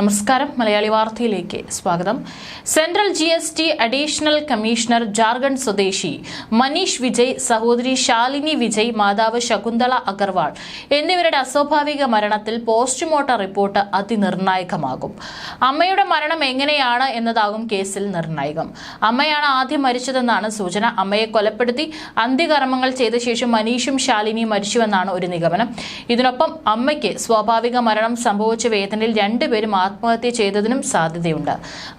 നമസ്കാരം. മലയാളി വാർത്തയിലേക്ക് സ്വാഗതം. Central G S T additional commissioner Jharkhand സ്വദേശി മനീഷ് വിജയ് സഹോദരി ശാലിനി വിജയ് മാതാവ് ശകുന്തള അഗർവാൾ എന്നിവരുടെ അസ്വാഭാവിക മരണത്തിൽ പോസ്റ്റ്മോർട്ടം റിപ്പോർട്ട് അതിനിർണായകമാകും. അമ്മയുടെ മരണം എങ്ങനെയാണ് എന്നതാകും കേസിൽ നിർണായകം. അമ്മയാണ് ആദ്യം മരിച്ചതെന്നാണ് സൂചന. അമ്മയെ കൊലപ്പെടുത്തി അന്ത്യകർമ്മങ്ങൾ ചെയ്ത ശേഷം മനീഷും ശാലിനിയും മരിച്ചുവെന്നാണ് ഒരു നിഗമനം. ഇതിനൊപ്പം അമ്മയ്ക്ക് സ്വാഭാവിക മരണം സംഭവിച്ച വേദനയിൽ രണ്ടുപേരും ആത്മഹത്യ ചെയ്തതിനും സാധ്യതയുണ്ട്.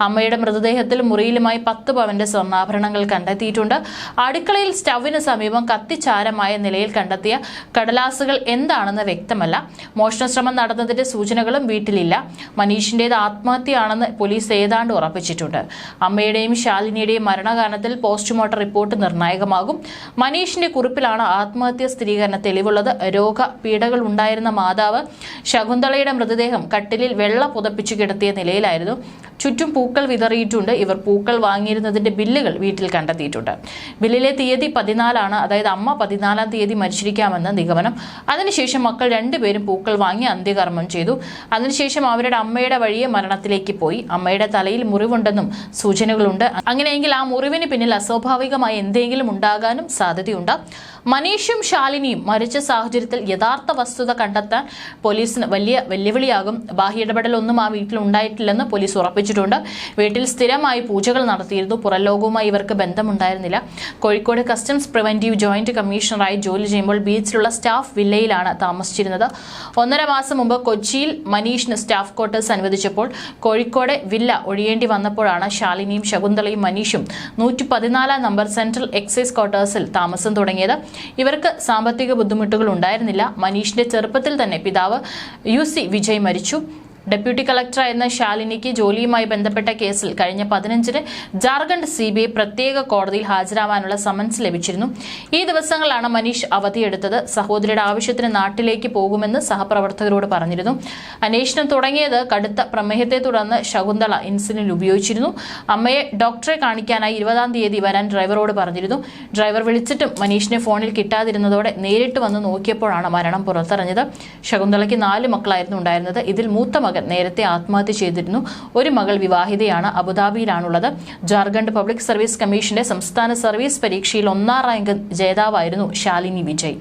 അമ്മയുടെ മൃതദേഹത്തിൽ മുറിയിലുമായി പത്ത് പവന്റെ സ്വർണാഭരണങ്ങൾ കണ്ടെത്തിയിട്ടുണ്ട്. അടുക്കളയിൽ സ്റ്റൗവിന് സമീപം കത്തിച്ചാരമായ നിലയിൽ കണ്ടെത്തിയ കടലാസുകൾ എന്താണെന്ന് വ്യക്തമല്ല. മോഷണശ്രമം നടന്നതിന്റെ സൂചനകളും വീട്ടിലില്ല. മനീഷിന്റേത് ആത്മഹത്യയാണെന്ന് പോലീസ് ഏതാണ്ട് ഉറപ്പിച്ചിട്ടുണ്ട്. അമ്മയുടെയും ശാലിനിയുടെയും മരണകാരണത്തിൽ പോസ്റ്റ്മോർട്ടം റിപ്പോർട്ട് നിർണായകമാകും. മനീഷിന്റെ കുറിപ്പിലാണ് ആത്മഹത്യ സ്ഥിരീകരണ തെളിവുള്ളത്. രോഗ പീഡകൾ ഉണ്ടായിരുന്ന മാതാവ് ശകുന്തളയുടെ മൃതദേഹം കട്ടിലിൽ വെള്ള പുതപ്പിച്ചു കിടത്തിയ നിലയിലായിരുന്നു. ചുറ്റും പൂക്കൾ വിതറിയിട്ടുണ്ട്. ഇവർ പൂക്കൾ വാങ്ങിയിരുന്നതിന്റെ ബില്ലുകൾ വീട്ടിൽ കണ്ടെത്തിയിട്ടുണ്ട്. ബില്ലിലെ തീയതി പതിനാലാണ്. അതായത് അമ്മ പതിനാലാം തീയതി മരിച്ചിരിക്കാമെന്ന് നിഗമനം. അതിനുശേഷം മക്കൾ രണ്ടുപേരും പൂക്കൾ വാങ്ങി അന്ത്യകർമ്മം ചെയ്തു. അതിനുശേഷം അവരുടെ അമ്മയുടെ വഴിയെ മരണത്തിലേക്ക് പോയി. അമ്മയുടെ തലയിൽ മുറിവുണ്ടെന്നും സൂചനകളുണ്ട്. അങ്ങനെയെങ്കിൽ ആ മുറിവിന് പിന്നിൽ അസ്വാഭാവികമായി എന്തെങ്കിലും ഉണ്ടാകാനും സാധ്യതയുണ്ട്. മനീഷും ശാലിനിയും മരിച്ച സാഹചര്യത്തിൽ യഥാർത്ഥ വസ്തുത കണ്ടെത്താൻ പോലീസിന് വലിയ വെല്ലുവിളിയാകും. ബാഹ്യ ഇടപെടലൊന്നും ആ വീട്ടിൽ ഉണ്ടായിട്ടില്ലെന്ന് പോലീസ് ഉറപ്പിച്ചിട്ടുണ്ട് വീട്ടിൽ സ്ഥിരമായി പൂജകൾ നടത്തിയിരുന്നു. പുറലോകവുമായി ഇവർക്ക് ബന്ധമുണ്ടായിരുന്നില്ല. കോഴിക്കോട് കസ്റ്റംസ് പ്രിവന്റീവ് ജോയിന്റ് കമ്മീഷണറായി ജോലി ചെയ്യുമ്പോൾ ബീച്ചിലുള്ള സ്റ്റാഫ് വില്ലയിലാണ് താമസിച്ചിരുന്നത്. ഒന്നര മാസം മുമ്പ് കൊച്ചിയിൽ മനീഷിന് സ്റ്റാഫ് ക്വാർട്ടേഴ്സ് അനുവദിച്ചപ്പോൾ കോഴിക്കോട് വില്ല ഒഴിയേണ്ടി വന്നപ്പോഴാണ് ശാലിനിയും ശകുന്തളയും മനീഷും നൂറ്റി പതിനാലാം നമ്പർ സെൻട്രൽ എക്സൈസ് ക്വാർട്ടേഴ്സിൽ താമസം തുടങ്ങിയത്. ഇവർക്ക് സാമ്പത്തിക ബുദ്ധിമുട്ടുകൾ ഉണ്ടായിരുന്നില്ല. മനീഷിന്റെ ചെറുപ്പത്തിൽ തന്നെ പിതാവ് യു സി വിജയ് മരിച്ചു. ഡെപ്യൂട്ടി കളക്ടറായിരുന്ന ശാലിനിക്ക് ജോലിയുമായി ബന്ധപ്പെട്ട കേസിൽ കഴിഞ്ഞ പതിനഞ്ചിന് ജാർഖണ്ഡ് സി പ്രത്യേക കോടതിയിൽ ഹാജരാവാനുള്ള സമൻസ് ലഭിച്ചിരുന്നു. ഈ ദിവസങ്ങളാണ് മനീഷ് അവധിയെടുത്തത് സഹോദരിയുടെ ആവശ്യത്തിന് നാട്ടിലേക്ക് പോകുമെന്ന് സഹപ്രവർത്തകരോട് പറഞ്ഞിരുന്നു. അന്വേഷണം തുടങ്ങിയത് കടുത്ത പ്രമേഹത്തെ തുടർന്ന് ശകുന്തള ഇൻസുലിൻ ഉപയോഗിച്ചിരുന്നു. അമ്മയെ ഡോക്ടറെ കാണിക്കാനായി ഇരുപതാം തീയതി വരാൻ ഡ്രൈവറോട് പറഞ്ഞിരുന്നു. ഡ്രൈവർ വിളിച്ചിട്ടും മനീഷിനെ ഫോണിൽ കിട്ടാതിരുന്നതോടെ നേരിട്ട് വന്ന് നോക്കിയപ്പോഴാണ് മരണം പുറത്തറിഞ്ഞത്. ശകുന്തളയ്ക്ക് നാല് മക്കളായിരുന്നു ഉണ്ടായിരുന്നത്. ഇതിൽ മൂത്ത മകൻ നേരത്തെ ആത്മഹത്യ ചെയ്തിരുന്നു. ഒരു മകൾ വിവാഹിതയാണ് അബുദാബിയിലാണുള്ളത്. ജാർഖണ്ഡ് പബ്ലിക് സർവീസ് കമ്മീഷന്റെ സംസ്ഥാന സർവീസ് പരീക്ഷയിൽ ഒന്നാം rank ജേതാവായിരുന്നു Shalini Vijay.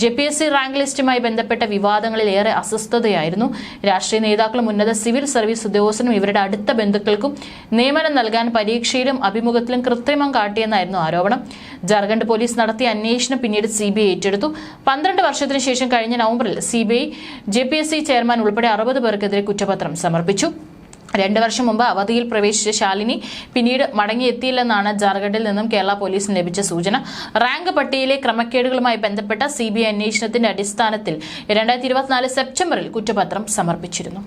J P S C rank ലിസ്റ്റുമായി ബന്ധപ്പെട്ട വിവാദങ്ങളിൽ ഏറെ അസ്വസ്ഥതയായിരുന്നു. രാഷ്ട്രീയ നേതാക്കളും ഉന്നത സിവിൽ സർവീസ് ഉദ്യോഗസ്ഥരും ഇവരുടെ അടുത്ത ബന്ധുക്കൾക്കും നിയമനം നൽകാൻ പരീക്ഷയിലും അഭിമുഖത്തിലും കൃത്രിമം കാട്ടിയെന്നായിരുന്നു ആരോപണം. ജാർഖണ്ഡ് പോലീസ് നടത്തിയ അന്വേഷണം പിന്നീട് സി ബി ഐ ഏറ്റെടുത്തു. പന്ത്രണ്ട് വർഷത്തിന് ശേഷം കഴിഞ്ഞ നവംബറിൽ C B I J P S C chairman ഉൾപ്പെടെ അറുപത് പേർക്കെതിരെ കുറ്റപത്രം സമർപ്പിച്ചു. രണ്ട് വർഷം മുമ്പ് അവധിയിൽ പ്രവേശിച്ച ശാലിനി പിന്നീട് മടങ്ങിയെത്തിയില്ലെന്നാണ് ജാർഖണ്ഡിൽ നിന്നും കേരള പോലീസിന് ലഭിച്ച സൂചന. റാങ്ക് പട്ടികയിലെ ക്രമക്കേടുകളുമായി ബന്ധപ്പെട്ട സി ബി ഐ അന്വേഷണത്തിന്റെ അടിസ്ഥാനത്തിൽ രണ്ടായിരത്തി ഇരുപത്തിനാല് സെപ്റ്റംബറിൽ കുറ്റപത്രം സമർപ്പിച്ചിരുന്നു.